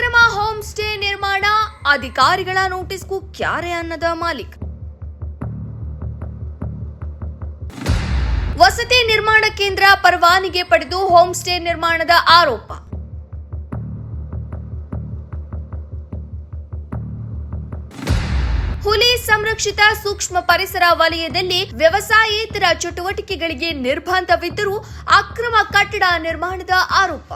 ಅಕ್ರಮ home stay ನಿರ್ಮಾಣ, ಅಧಿಕಾರಿಗಳ ನೋಟಿಸ್ಗೂ ಕ್ಯಾರೆ ಅನ್ನದ ಮಾಲೀಕ. ವಸತಿ ನಿರ್ಮಾಣ ಕೇಂದ್ರ ಪರವಾನಿಗೆ ಪಡೆದು ಹೋಮ್ ಸ್ಟೇ ನಿರ್ಮಾಣದ ಆರೋಪ. ಹುಲಿ ಸಂರಕ್ಷಿತ ಸೂಕ್ಷ್ಮ ಪರಿಸರ ವಲಯದಲ್ಲಿ ವ್ಯವಸಾಯೇತರ ಚಟುವಟಿಕೆಗಳಿಗೆ ನಿರ್ಬಂಧವಿದ್ದರೂ ಅಕ್ರಮ ಕಟ್ಟಡ ನಿರ್ಮಾಣದ ಆರೋಪ.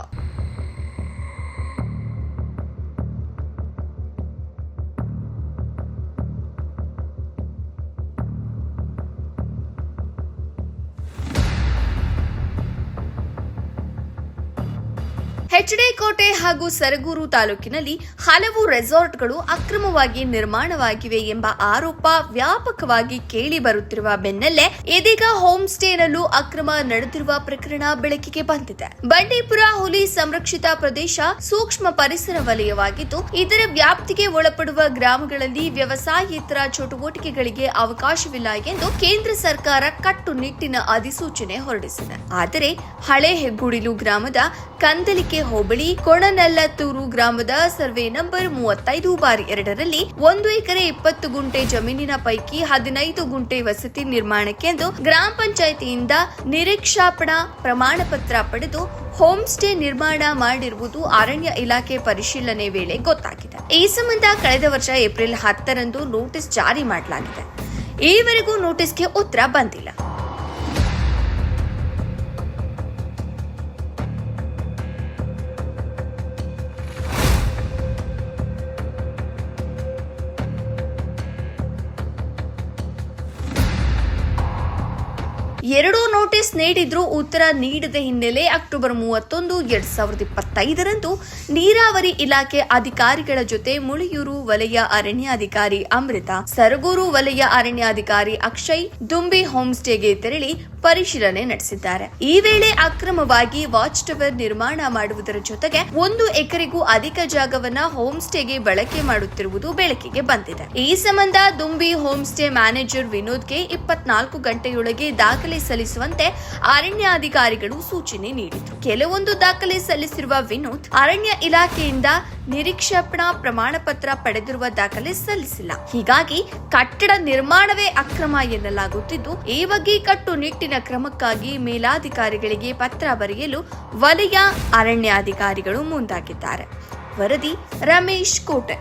ಹೆಚ್ಡಿ ಕೋಟೆ ಹಾಗೂ ಸರಗೂರು ತಾಲೂಕಿನಲ್ಲಿ ಹಲವು ರೆಸಾರ್ಟ್ಗಳು ಅಕ್ರಮವಾಗಿ ನಿರ್ಮಾಣವಾಗಿವೆ ಎಂಬ ಆರೋಪ ವ್ಯಾಪಕವಾಗಿ ಕೇಳಿ ಬರುತ್ತಿರುವ ಬೆನ್ನಲ್ಲೇ ಇದೀಗ ಹೋಮ್ ಸ್ಟೇನಲ್ಲೂ ಅಕ್ರಮ ನಡೆದಿರುವ ಪ್ರಕರಣ ಬೆಳಕಿಗೆ ಬಂದಿದೆ. ಬಂಡೀಪುರ ಹುಲಿ ಸಂರಕ್ಷಿತ ಪ್ರದೇಶ ಸೂಕ್ಷ್ಮ ಪರಿಸರ ವಲಯವಾಗಿದ್ದು, ಇದರ ವ್ಯಾಪ್ತಿಗೆ ಒಳಪಡುವ ಗ್ರಾಮಗಳಲ್ಲಿ ವ್ಯವಸಾಯೇತರ ಚಟುವಟಿಕೆಗಳಿಗೆ ಅವಕಾಶವಿಲ್ಲ ಎಂದು ಕೇಂದ್ರ ಸರ್ಕಾರ ಕಟ್ಟುನಿಟ್ಟಿನ ಅಧಿಸೂಚನೆ ಹೊರಡಿಸಿದೆ. ಆದರೆ ಹಳೆ ಹೆಗ್ಗುಡಿಲು ಗ್ರಾಮದ ಕಂದಲಿಕೆ ಹೋಬಳಿ ಕೊಣನಲ್ಲತ್ತೂರು ಗ್ರಾಮದ ಸರ್ವೆ ನಂಬರ್ ಮೂವತ್ತೈದು ಬಾರಿ ಎರಡರಲ್ಲಿ ಒಂದು ಎಕರೆ ಇಪ್ಪತ್ತು ಗುಂಟೆ ಜಮೀನಿನ ಪೈಕಿ ಹದಿನೈದು ಗುಂಟೆ ವಸತಿ ನಿರ್ಮಾಣಕ್ಕೆಂದು ಗ್ರಾಮ ಪಂಚಾಯಿತಿಯಿಂದ ನಿರೀಕ್ಷಾಪಣಾ ಪ್ರಮಾಣ ಪತ್ರ ಪಡೆದು ಹೋಮ್ ಸ್ಟೇ ನಿರ್ಮಾಣ ಮಾಡಿರುವುದು ಅರಣ್ಯ ಇಲಾಖೆ ಪರಿಶೀಲನೆ ವೇಳೆ ಗೊತ್ತಾಗಿದೆ. ಈ ಸಂಬಂಧ ಕಳೆದ ವರ್ಷ ಏಪ್ರಿಲ್ ಹತ್ತರಂದು ನೋಟಿಸ್ ಜಾರಿ ಮಾಡಲಾಗಿದೆ. ಈವರೆಗೂ ನೋಟಿಸ್ಗೆ ಉತ್ತರ ಬಂದಿಲ್ಲ. ಎರಡೂ ನೋಟಿಸ್ ನೀಡಿದ್ರೂ ಉತ್ತರ ನೀಡದ ಹಿನ್ನೆಲೆ ಅಕ್ಟೋಬರ್ ಮೂವತ್ತೊಂದು, ಎರಡ್ ಸಾವಿರದ ಇಪ್ಪತ್ತೈದರಂದು ನೀರಾವರಿ ಇಲಾಖೆ ಅಧಿಕಾರಿಗಳ ಜೊತೆ ಮುಳಿಯೂರು ವಲಯ ಅರಣ್ಯಾಧಿಕಾರಿ ಅಮೃತ, ಸರಗೂರು ವಲಯ ಅರಣ್ಯಾಧಿಕಾರಿ ಅಕ್ಷಯ್ ದುಂಬಿ ಹೋಮ್ ಸ್ಟೇಗೆ ತೆರಳಿ ಪರಿಶೀಲನೆ ನಡೆಸಿದ್ದಾರೆ. ಈ ವೇಳೆ ಅಕ್ರಮವಾಗಿ ವಾಚ್ ಟವರ್ ನಿರ್ಮಾಣ ಮಾಡುವುದರ ಜೊತೆಗೆ ಒಂದು ಎಕರೆಗೂ ಅಧಿಕ ಜಾಗವನ್ನ ಹೋಮ್ ಸ್ಟೇಗೆ ಬಳಕೆ ಮಾಡುತ್ತಿರುವುದು ಬೆಳಕಿಗೆ ಬಂದಿದೆ. ಈ ಸಂಬಂಧ ದುಂಬಿ ಹೋಮ್ ಸ್ಟೇ ಮ್ಯಾನೇಜರ್ ವಿನೋದ್ಗೆ ಇಪ್ಪತ್ನಾಲ್ಕು ಗಂಟೆಯೊಳಗೆ ದಾಖಲೆ ಸಲ್ಲಿಸುವಂತೆ ಅರಣ್ಯಾಧಿಕಾರಿಗಳು ಸೂಚನೆ ನೀಡಿದರು. ಕೆಲವೊಂದು ದಾಖಲೆ ಸಲ್ಲಿಸಿರುವ ವಿನೋದ್ ಅರಣ್ಯ ಇಲಾಖೆಯಿಂದ ನಿರೀಕ್ಷಾಪಣಾ ಪ್ರಮಾಣ ಪತ್ರ ಪಡೆದಿರುವ ದಾಖಲೆ ಸಲ್ಲಿಸಿಲ್ಲ. ಹೀಗಾಗಿ ಕಟ್ಟಡ ನಿರ್ಮಾಣವೇ ಅಕ್ರಮ ಎನ್ನಲಾಗುತ್ತಿದ್ದು, ಈ ಬಗ್ಗೆ ಕಟ್ಟುನಿಟ್ಟಿನ ಕ್ರಮಕ್ಕಾಗಿ ಮೇಲಾಧಿಕಾರಿಗಳಿಗೆ ಪತ್ರ ಬರೆಯಲು ವಲಯ ಅರಣ್ಯಾಧಿಕಾರಿಗಳು ಮುಂದಾಗಿದ್ದಾರೆ. ವರದಿ ರಮೇಶ್ ಕೋಟೆ.